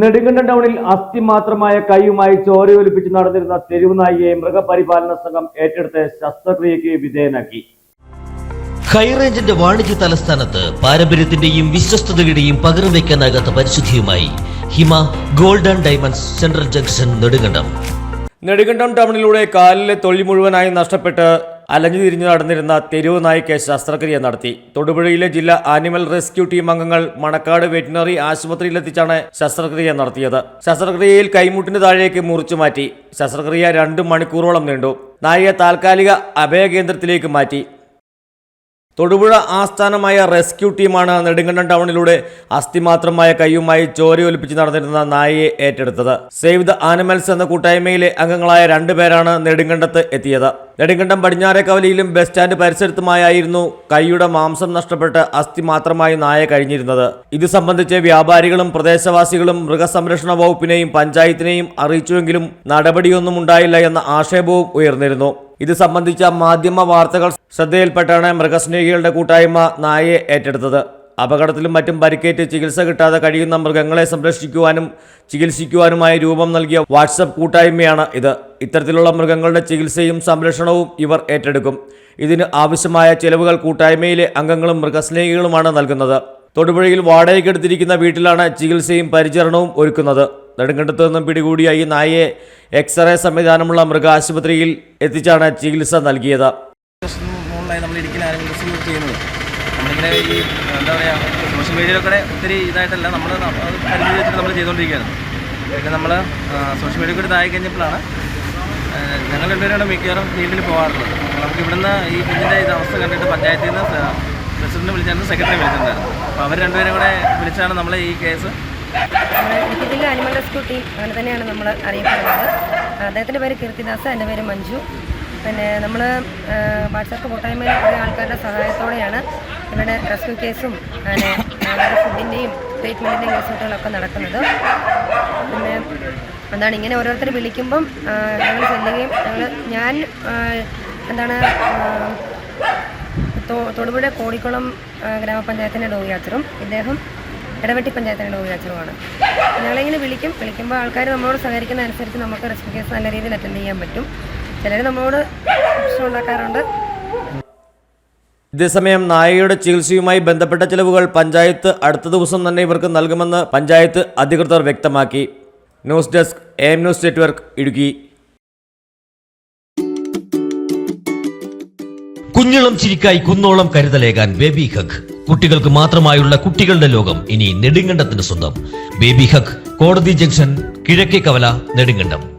നെടുങ്കണ്ടം ടൗണിൽ അസ്ഥി മാത്രമായ കൈയുമായി ചോരയൊലിപ്പിച്ച് നടന്നിരുന്ന തെരുവ് നായിയെ മൃഗപരിപാലന സംഘം ഏറ്റെടുത്ത് ശസ്ത്രക്രിയയ്ക്ക് വിധേയനാക്കി. ഹൈറേഞ്ചിന്റെ വാണിജ്യ തലസ്ഥാനത്ത് പാരമ്പര്യത്തിന്റെയും വിശ്വസ്തതയുടെയും പകരം വയ്ക്കാനാകാത്ത പരിശുദ്ധിയുമായി Hima golden and diamonds central junction Nedumkandam. Nedumkandam ടൗണിലൂടെ കാലിലെ തൊഴിൽ മുഴുവനായി നഷ്ടപ്പെട്ട് അലഞ്ഞു തിരിഞ്ഞു നടന്നിരുന്ന തെരുവ് നായ്ക്ക് ശസ്ത്രക്രിയ നടത്തി. തൊടുപുഴയിലെ ജില്ലാ ആനിമൽ റെസ്ക്യൂ ടീം അംഗങ്ങൾ മണക്കാട് വെറ്റിനറി ആശുപത്രിയിലെത്തിച്ചാണ് ശസ്ത്രക്രിയ നടത്തിയത്. ശസ്ത്രക്രിയയിൽ കൈമുട്ടിന് താഴേക്ക് മുറിച്ചു മാറ്റി. ശസ്ത്രക്രിയ രണ്ട് മണിക്കൂറോളം നീണ്ടു. നായയെ താൽക്കാലിക അഭയകേന്ദ്രത്തിലേക്ക് മാറ്റി. തൊടുപുഴ ആസ്ഥാനമായ റെസ്ക്യൂ ടീമാണ് നെടുങ്കണ്ടം ടൗണിലൂടെ അസ്ഥിമാത്രമായ കൈയുമായി ചോരയൊലിപ്പിച്ച് നടന്നിരുന്ന നായയെ ഏറ്റെടുത്തത്. സേവ് ദ ആനിമൽസ് എന്ന കൂട്ടായ്മയിലെ അംഗങ്ങളായ രണ്ടുപേരാണ് നെടുങ്കണ്ടത്ത് എത്തിയത്. നെടുങ്കണ്ടം പടിഞ്ഞാറേക്കവലിയിലും ബസ് സ്റ്റാൻഡ് പരിസരത്തുമായിരുന്നു കൈയുടെ മാംസം നഷ്ടപ്പെട്ട് അസ്ഥി മാത്രമായി നായ കഴിഞ്ഞിരുന്നത്. ഇത് സംബന്ധിച്ച് വ്യാപാരികളും പ്രദേശവാസികളും മൃഗസംരക്ഷണ വകുപ്പിനെയും പഞ്ചായത്തിനെയും അറിയിച്ചുവെങ്കിലും നടപടിയൊന്നും ഉണ്ടായില്ല എന്ന ആക്ഷേപവും ഉയർന്നിരുന്നു. ഇത് സംബന്ധിച്ച മാധ്യമ വാർത്തകൾ ശ്രദ്ധയിൽപ്പെട്ടാണ് മൃഗസ്നേഹികളുടെ കൂട്ടായ്മ നായയെ ഏറ്റെടുത്തത്. അപകടത്തിലും മറ്റും പരിക്കേറ്റ് ചികിത്സ കിട്ടാതെ കഴിയുന്ന മൃഗങ്ങളെ സംരക്ഷിക്കുവാനും ചികിത്സിക്കുവാനുമായി രൂപം നൽകിയ വാട്സപ്പ് കൂട്ടായ്മയാണ് ഇത്. ഇത്തരത്തിലുള്ള മൃഗങ്ങളുടെ ചികിത്സയും സംരക്ഷണവും ഇവർ ഏറ്റെടുക്കും. ഇതിന് ആവശ്യമായ ചെലവുകൾ കൂട്ടായ്മയിലെ അംഗങ്ങളും മൃഗസ്നേഹികളുമാണ് നൽകുന്നത്. തൊടുപുഴയിൽ വാടകയ്ക്കെടുത്തിരിക്കുന്ന വീട്ടിലാണ് ചികിത്സയും പരിചരണവും ഒരുക്കുന്നത്. നെടുങ്കണ്ടത്ത് നിന്നും പിടികൂടിയ ഈ നായയെ എക്സ്റേ സംവിധാനമുള്ള മൃഗാശുപത്രിയിൽ എത്തിച്ചാണ് ചികിത്സ നൽകിയത്. നമ്മൾ ഇടുക്കിയിൽ ആരെങ്കിലും റിസീവ് ചെയ്യുന്നത്. നമ്മളിങ്ങനെ ഈ എന്താ സോഷ്യൽ മീഡിയയിലൊക്കെ ഒത്തിരി ഇതായിട്ടല്ല നമ്മൾ അത് വെച്ചിട്ട് നമ്മൾ ചെയ്തുകൊണ്ടിരിക്കുകയാണ്. പിന്നെ നമ്മൾ സോഷ്യൽ മീഡിയ കൂടി ഇതായി കഴിഞ്ഞപ്പോഴാണ് ഞങ്ങൾ രണ്ടുപേരാണ് മിക്കവാറും ഫീൽഡിൽ പോകാറുള്ളത്. നമുക്ക് ഇവിടുന്ന് ഈ കുഞ്ഞിന്റെ ഇത് അവസ്ഥ കണ്ടിട്ട് പഞ്ചായത്തിൽ നിന്ന് പ്രസിഡന്റ് വിളിച്ചായിരുന്നു സെക്രട്ടറി വിളിച്ചിട്ടുണ്ടായിരുന്നു. അപ്പോൾ അവർ രണ്ടുപേരും കൂടെ വിളിച്ചാണ് നമ്മൾ ഈ കേസ് ജില്ല അനിമൽ റെസ്ക്യൂ ടീം അങ്ങനെ തന്നെയാണ് നമ്മൾ അറിയപ്പെടുന്നത്. അദ്ദേഹത്തിന്റെ പേര് കീർത്തിദാസ് എന്റെ പേര് മഞ്ജു. പിന്നെ നമ്മൾ വാട്സാപ്പ് കൂട്ടായ്മയിലെ കുറേ ആൾക്കാരുടെ സഹായത്തോടെയാണ് ഇവരുടെ റെസ്ക്യൂ കേസും പിന്നെ അവരുടെ ഫുഡിന്റെയും ട്രീറ്റ്മെന്റിന്റെയും കേസുകളൊക്കെ നടക്കുന്നത്. പിന്നെ എന്താണ് ഇങ്ങനെ ഓരോരുത്തർ വിളിക്കുമ്പം ഞങ്ങൾ ചെല്ലുകയും ഞങ്ങൾ ഞാൻ എന്താണ് തൊടുപുഴ കോടിക്കുളം ഗ്രാമപഞ്ചായത്തിന്റെ ഗ്രാമപഞ്ചായത്തിന്റെ ഡോഗിയാച്ചറും ഇദ്ദേഹം ഇടവെട്ടി പഞ്ചായത്തിന്റെ ഡോഗിയാച്ചറുമാണ് ഞങ്ങളിങ്ങനെ വിളിക്കും? വിളിക്കുമ്പോൾ ആൾക്കാർ നമ്മളോട് സഹകരിക്കുന്ന അനുസരിച്ച് നമുക്ക് റെസ്ക്യൂ കേസ് നല്ല രീതിയിൽ അറ്റൻഡ് ചെയ്യാൻ പറ്റും. ചിലർ നമ്മളോട് പ്രശ്നം ഉണ്ടാക്കാറുണ്ട് ഇതേസമയം നായയുടെ ചികിത്സയുമായി ബന്ധപ്പെട്ട ചിലവുകൾ പഞ്ചായത്ത് അടുത്ത ദിവസം തന്നെ ഇവർക്ക് നൽകുമെന്ന് പഞ്ചായത്ത് അധികൃതർ വ്യക്തമാക്കി. News desk M news network Idukki. കുഞ്ഞളം ചിരിക്കായി കുന്നോളം കരുതലേകാൻ ബേബി ഹഗ്. കുട്ടികൾക്ക് മാത്രമായുള്ള കുട്ടികളുടെ ലോകം ഇനി നെടുങ്കണ്ടത്തിന് സ്വന്തം. ബേബി ഹഗ് കോടതി ജംഗ്ഷൻ കിഴക്കേ കവല നെടുങ്കണ്ടം.